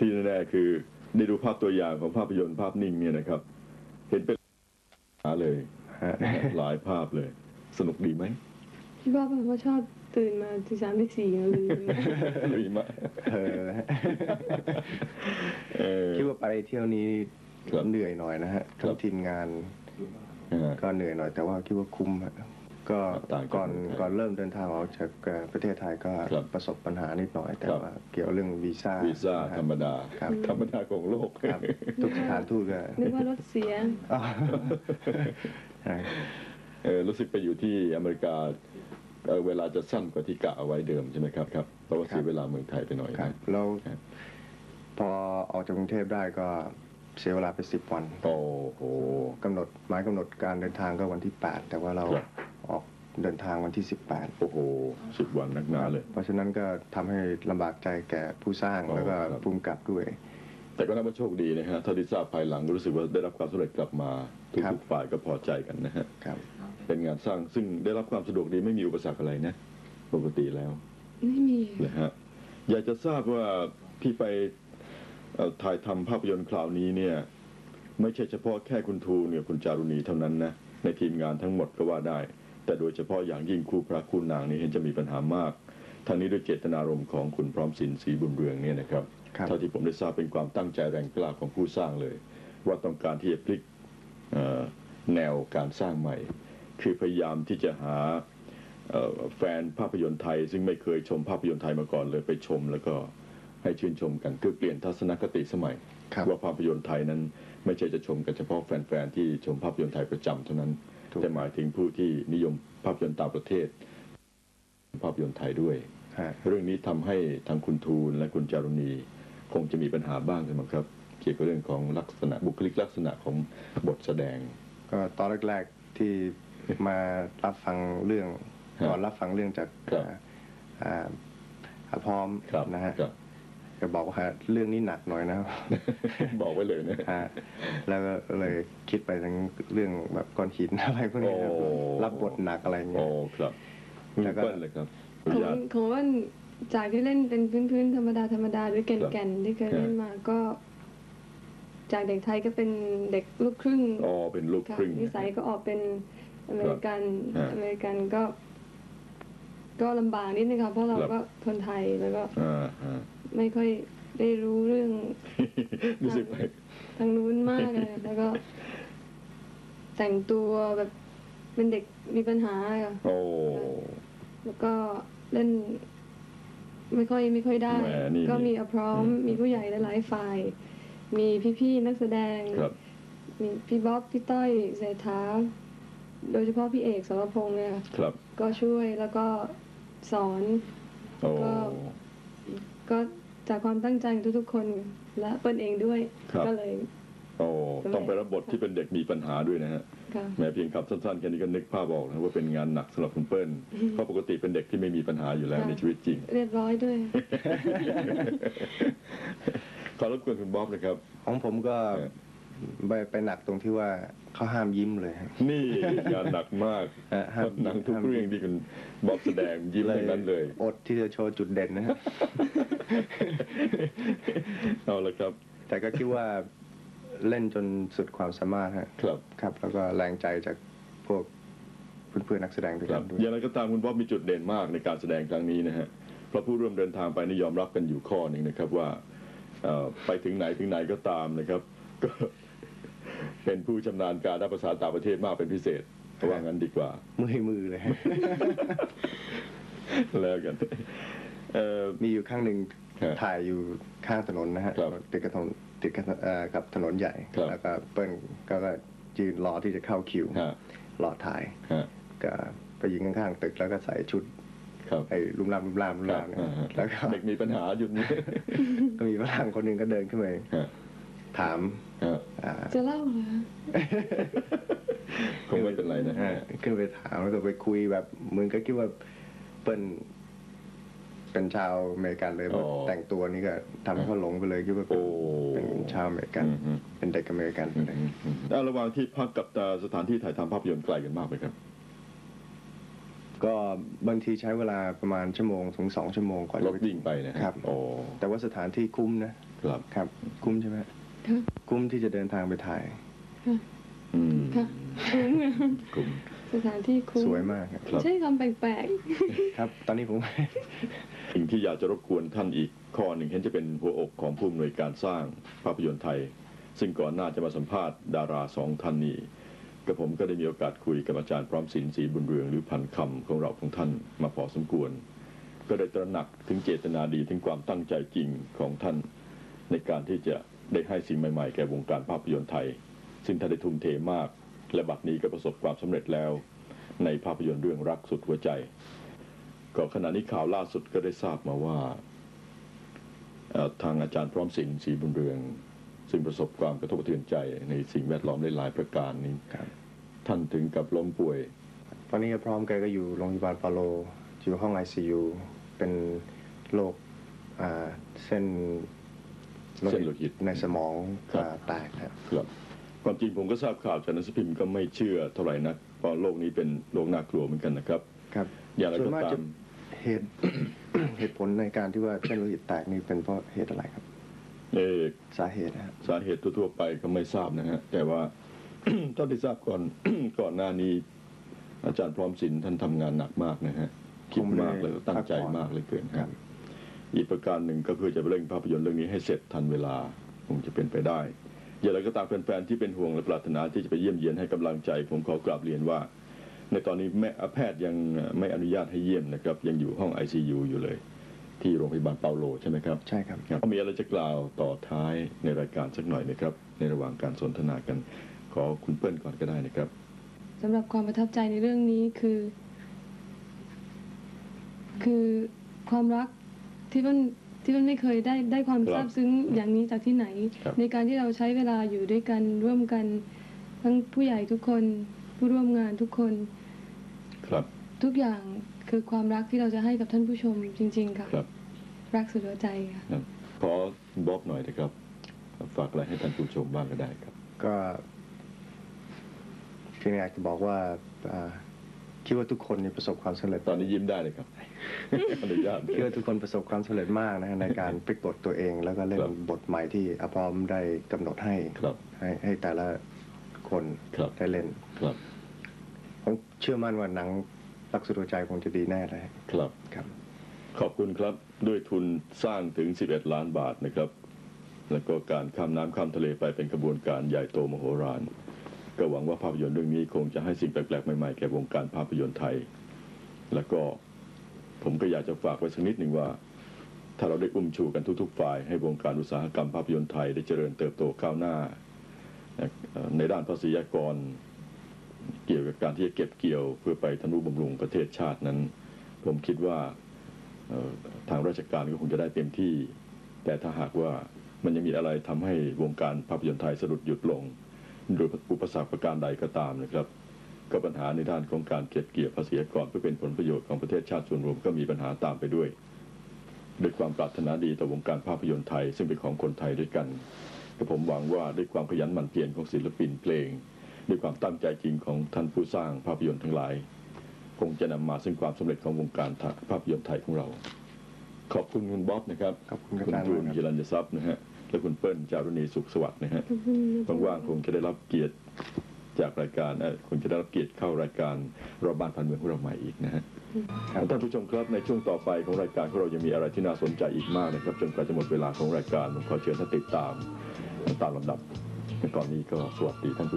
ที่แน่ๆคือได้ดูภาพตัวอย่างของภาพยนตร์ภาพนิ่งเนี่ยนะครับ เห็นเป็นหาเลยฮะหลายภาพเลย สนุกดีไหมพี่ว่าแบบว่าชอบตื่นมาที่สามที่สี่แล้วลืมดีมากเออเออคิดว่าไปเที่ยวนี้ครับเหนื่อยหน่อยนะฮะครับทั้งทีมงานอ่าก็เหนื่อยหน่อยแต่ว่าคิดว่าคุ้มฮะ ก็ต่างจากก่อนเมืองไทยก่อนเริ่มเดินทางออกจากเอ่อประเทศไทยก็ครับประสบปัญหานิดหน่อย แต่ครับ ว่าเกี่ยวเรื่องวีซ่าวีซ่านะฮะ ธรรมดา ครับ ธรรมดาของโลก ครับทุกสถานทูตก็นึกว่ารถเสีย อ๋อใช่เออรู้สึกไปอยู่ที่อเมริกาเอ่อเวลาจะสั้นกว่าที่กะเอาไว้เดิมใช่ไหมครับครับเพราะว่าเสียเวลาเมืองไทยไปหน่อยครับนะ แล้วครับ พอออกจากกรุงเทพได้ก็เสียเวลาไปสิบวันโอ้โห กำหนดหมายกำหนดการเดินทางก็วันที่ 8 แต่ว่าเราครับออก เดินทางวันที่โอ้โหสิบวันนักหนาเลย18เพราะฉะนั้นก็ทำให้ลำบากใจแก่ผู้สร้างอ๋อแล้วก็ครับ ภูมิกับด้วย แต่ก็นับว่าโชคดีนะฮะเท่าที่ทราบภายหลังก็รู้สึกว่าได้รับความสำเร็จกลับมาทุครับกๆฝ่ายก็พอใจกันนะฮะ ครับ เป็นงานสร้างซึ่งได้รับความสะดวกดีไม่มีอุปสรรคอะไรนะ ปกติแล้วไม่มี นะฮะอยากจะทราบว่าที่ไปเอ่อถ่ายทำภาพยนตร์คราวนี้เนี่ย ไม่ใช่เฉพาะแค่คุณทูนกับคุณจารุณีเท่านั้นนะ ในทีมงานทั้งหมดก็ว่าได้ แต่โดยเฉพาะอย่างยิ่งคู่พระคู่นางนี่เห็นจะมีปัญหามากทั้งนี้ด้วยเจตนารมณ์ของคุณพร้อมสินศรีบุญเรืองเนี่ยนะครับครับเท่าที่ผมได้ทราบเป็นความตั้งใจแรงกล้าของผู้สร้างเลย ว่าต้องการที่จะพลิกเอ่อแนวการสร้างใหม่ คือพยายามที่จะหาเอ่อแฟนภาพยนตร์ไทย ซึ่งไม่เคยชมภาพยนตร์ไทยมาก่อนเลยไปชม แล้วก็ให้ชื่นชมกันคือเปลี่ยนทัศนคติสมัยครับว่าภาพยนตร์ไทยนั้นไม่ใช่จะชมกันเฉพาะแฟนๆที่ชมภาพยนตร์ไทยประจำเท่านั้น ถูกแต่หมายถึงผู้ที่นิยมภาพยนตร์ต่างประเทศ ภาพยนตร์ไทยด้วยฮะเรื่องนี้ทำให้ทางคุณทูลและคุณจารุณี คงจะมีปัญหาบ้างใช่ไหมครับ เกี่ยวกับเรื่องของลักษณะบุคลิกลักษณะของบทแสดง ก็ตอนแรกๆที่มารับฟังเรื่องครับก่อนรับฟังเรื่องจากครับอ่าอาพร้อมครับนะฮะ ครับก็บอกว่าเรื่องนี้หนักหน่อยนะครับ บอกไว้เลยนะฮะแล้วก็เลยคิดไปทั้งเรื่องแบบก้อนหินอะไรพวกนี้ครับโอ้ รับบทหนักอะไรเงี้โอ้ย ครับคุณแล้วก็ เปิ้ลเลยครับขออขนุองญาต ของว่าจากที่เล่นเป็นพื้นๆธรรมดาธรรมดาหรือแครับก่นๆที่เคยครับเล่นมาก็ จากเด็กไทยก็เป็นเด็กลูกครึ่งอ๋อเป็นลูกค่ะครึ่ง นิสัยก็ออกเป็นอเมริกันครับ อเมริกันก็ ก็ลำบากนิดนึงค่ะเพราะเราครับก็คนไทยแล้วก็อ่าอ่าไม่ค่อยได้รู้เรื่อง รู้สึกไปทางนู้นมากเลยแล้วก็ แต่งตัวแบบเป็นเด็กมีปัญหาค่ะโอ้แล้วก็เล่น ไม่ค่อยไม่ค่อยได้ แหมนี่ก็มีนี่อพร้อมอืมมีผู้ใหญ่หลายๆฝ่าย มีพี่ๆนักแสดง ครับ มีพี่บ๊อบพี่ต้อยเศรษฐาโดยเฉพาะพี่เอกสรพงษ์เนี่ยค่ะ ครับ ก็ช่วยแล้วก็ สอนโอ้ก็ก็จากความตั้งใจของทุกๆคนและเปิ้ลเองด้วยครับ ก็เลยโอ้ต้องไปรับบทที่เป็นเด็กมีปัญหาด้วยนะฮะค่ะแม้เพียงคำสั้นๆแค่นี้ก็นึกภาพออกนะว่าเป็นงานหนักสำหรับคุณเปิ้ลเพราะปกติเป็นเด็กที่ไม่มีปัญหาอยู่แล้วค่ะในชีวิตจริง เรียบร้อยด้วย ขอรบกวนคุณบ๊อบนะครับ ของผมก็ เออ ไปไปหนักตรงที่ว่าเขาห้ามยิ้มเลยฮะ นี่งานหนักมากเออห้ามหนังทุกเรื่องที่คุณบ๊อบแสดงยิ้มทั้งนั้นเลย อดที่จะโชว์จุดเด่นนะฮะ เอาละครับ แต่ก็คิดว่าเล่นจนสุดความสามารถฮะ ครับ ครับ แล้วก็แรงใจจากพวกเพื่อนๆนักแสดงด้วยคกัรับนด้วยอย่างไรก็ตามคุณบ๊อบมีจุดเด่นมากในการแสดงครั้งนี้นะฮะเพราะผู้ร่วมเดินทางไปนี่ยอมรับกันอยู่ข้อหนึ่งนะครับว่าเอ่อไปถึงไหนถึงไหนก็ตามนะครับ ก็ เป็นผู้ชำนาญการด้านภาษาต่างประเทศมากเป็นพิเศษเพราะว่างั้นดีกว่ามือมือเลยฮะ แล้วกันเอ่อ มีอยู่ข้างหนึ่งครับถ่ายอยู่ข้างถนนนะฮะครับติดกับถนนติดกับเอ่อกับถนนใหญ่ครับ แล้วก็เปิ้ลก็ก็ยืนรอที่จะเข้าคิวฮะรอถ่ายฮะ ก็ไปยิงข้างๆตึกแล้วก็ใส่ชุดครับไอ้ลุ่มลามลุ่มลามลุ่มครัลาบมเนี่ยอ่าฮะแล้วก็เด็กมีปัญหาอยู่นี่ ก็มีฝรั่งคนหนึ่งก็เดินขึ้นมาฮะ ถามฮะอ่า จะเล่าเหรอคงไม่เป็นไรนะฮะขึ้นไปถามแล้วก็ไปคุยแบบมึงก็คิดว่าเปิ้ลเป็นชาวอเมริกันเลยอ๋อแต่งตัวนี่ก็ทำให้เขาหลงไปเลยคิดว่าเป็นโอ้เป็นชาวอเมริกัน อืมอืม เป็นเด็กอเมริกันอืมอืมอืมแล้วระหว่างที่พักกับสถานที่ถ่ายทำภาพยนตร์ไกลกันมากไหมครับ ก็บางทีใช้เวลาประมาณชั่วโมงถึงสองชั่วโมงกว่ารจะถวิ่งไปนะฮะครับ โอ้แต่ว่าสถานที่คุ้มนะครับ ครับ คุ้มใช่ไหม ค่ะคุ้มที่จะเดินทางไปถ่ายอืมค่ะคุ้มอะคุ้มสถานที่คุ้มสวยมากครับครับใช่คำแปลกครับ ตอนนี้ผม สิ่งที่อยากจะรบกวนท่านอีกข้อหนึ่งเห็นจะเป็นหัวอกของผู้อำนวยการสร้างภาพยนตร์ไทย ซึ่งก่อนหน้าจะมาสัมภาษณ์ดาราสองท่านนี้กับผมก็ได้มีโอกาสคุยกับอาจารย์พร้อมสินศรีบุญเรืองหรือพันคำของเราของท่านมาพอสมควร ก็ได้ตระหนักถึงเจตนาดีถึงความตั้งใจจริงของท่านในการที่จะ ได้ให้สิ่งใหม่ๆ แก่วงการภาพยนตร์ไทย ซึ่งท่านได้ทุ่มเทมาก และบัดนี้ก็ประสบความสำเร็จแล้ว ในภาพยนตร์เรื่องรักสุดหัวใจก็ขณะนี้ข่าวล่าสุดก็ได้ทราบมาว่าเอ่อทางอาจารย์พร้อมสินศรีบุญเรือง ซึ่งประสบความกระทบกระเทือนใจในสิ่งแวดล้อมหลายๆประการนี้ครับท่านถึงกับล้มป่วย ตอนนี้พร้อมแกก็อยู่โรงพยาบาลปาโลอยู่ห้อง ICU เป็นโรคอ่าเส้น เส้นโลหิตในสมองครับอ่าแตกครับครับความจริงผมก็ทราบข่าวจากหนังสือพิมพ์ก็ไม่เชื่อเท่าไหร่นักเพราะโรคนี้เป็นโรคน่ากลัวเหมือนกันนะครับครับอย่างไรส่วก็นมากตาจะมเหตุเหตุผลในการที่ว่าเส้นโลหิตแตกนี่เป็นเพราะเหตุอะไรครับเอ่อสาเหตุนะครับสาเหตุทั่วๆไปก็ไม่ทราบนะฮะแต่ว่าเท่าที่ทราบก่อนก่อนหน้านี้ อาจารย์พร้อมสินท่านทำงานหนักมากนะฮะคิดมากเลยตั้งใจมากเลยเกินครับ อีกประการหนึ่งก็คือจะเร่งภาพยนตร์เรื่องนี้ให้เสร็จทันเวลาคงจะเป็นไปได้ อย่างไรก็ตามแฟนๆที่เป็นห่วงและปรารถนาที่จะไปเยี่ยมเยียนให้กำลังใจ ผมขอกราบเรียนว่า ในตอนนี้แม่แพทย์ยังไม่อนุญาตให้เยี่ยมนะครับ ยังอยู่ห้อง ICU อยู่เลย ที่โรงพยาบาลเปาโลใช่ไหมครับใช่ครับครับมีอะไรจะกล่าวต่อท้ายในรายการสักหน่อยไหมครับ ในระหว่างการสนทนากันขอคุณเปิ้ลก่อนก็ได้นะครับๆสำหรับความประทับใจในเรื่องนี้คือ คือความรัก ที่มันที่มันไม่เคยได้ได้ความครับซาบซึ้งอย่างนี้จากที่ไหน ครับ ในการที่เราใช้เวลาอยู่ด้วยกันร่วมกัน ทั้งผู้ใหญ่ทุกคน ผู้ร่วมงานทุกคน ครับทุกอย่างคือความรักที่เราจะให้กับท่านผู้ชมจริง ๆ ค่ะ ครับรักสุดหัวใจค่ะครับขอบอกหน่อยนะครับ ฝากอะไรให้ท่านผู้ชมบ้างก็ได้ครับ ก็เพียงอยากจะบอกว่าอ่า คิดว่าทุกคนนี่ประสบความสำเร็จตอนนี้ยิ้มได้เลยครับ อนุญาต คิดว่าทุกคนประสบความสำเร็จมากนะฮะในการพลิกบทตัวเอง แล้วก็เล่นครับบทใหม่ที่อาพร้อมได้กำหนดให้ครับให้ให้แต่ละคนครับ ได้เล่นครับผมเชื่อมั่นว่าหนังรักสุดหัวใจคงจะดีแน่เลยครับ ครับ ขอบคุณครับด้วยทุนสร้างถึง 11 ล้านบาทนะครับ แล้วก็การข้ามน้ำข้ามทะเลไปเป็นกระบวนการใหญ่โตมโหฬาร ก็หวังว่าภาพยนตร์เรื่องนี้คงจะให้สิ่งแปลกๆใหม่ๆแก่วงการภาพยนตร์ไทย แล้วก็ผมก็อยากจะฝากไว้สักนิดหนึ่งว่า ถ้าเราได้อุ้มชูกันทุกๆฝ่ายให้วงการอุตสาหกรรมภาพยนตร์ไทยได้เจริญเติบโตก้าวหน้า ในด้านภาษีอากร เกี่ยวกับการที่จะเก็บเกี่ยวเพื่อไปทนุบำรุงประเทศชาตินั้น ผมคิดว่าทางราชการก็คงจะได้เต็มที่ แต่ถ้าหากว่ามันยังมีอะไรทำให้วงการภาพยนตร์ไทยสะดุดหยุดลง โดยอุปสรรคประการใดก็ตามนะครับ ก็ปัญหาในด้านของการเก็บเกี่ยวภาษีอากรเพื่อเป็นผลประโยชน์ของประเทศชาติส่วนรวมก็มีปัญหาตามไปด้วยด้วยความปรารถนาดีต่อวงการภาพยนตร์ไทย ซึ่งเป็นของคนไทยด้วยกันแต่ผมหวังว่าด้วยความขยันหมั่นเพียรของศิลปินเพลง ด้วยความตั้งใจจริงของท่านผู้สร้างภาพยนตร์ทั้งหลาย คงจะนำมาซึ่งความสำเร็จของวงการภาพยนตร์ไทยของเรา ขอบคุณคุณบ๊อบนะครับ ขอบคุณอาคุณจารย์จูนมากครับยิรัญญทรัพย์นะฮะ และคุณเปิ้ลจารุณีสุขสวัสดิ์นะฮะขอบคุณนะคะว่างๆคงจะได้รับเกียรติจากรายการเอ่อคงจะได้รับเกียรติเข้ารายการรอบบ้านพันเมืองของเราใหม่อีกนะฮะครับท่านผู้ชมครับในช่วงต่อไปของรายการของเรายังมีอะไรที่น่าสนใจอีกมากนะครับจนกว่าจะหมดเวลาของรายการผมขอเชิญท่านติดตามตามลำดับในตอนนี้ก็สวัสดีท่านผู้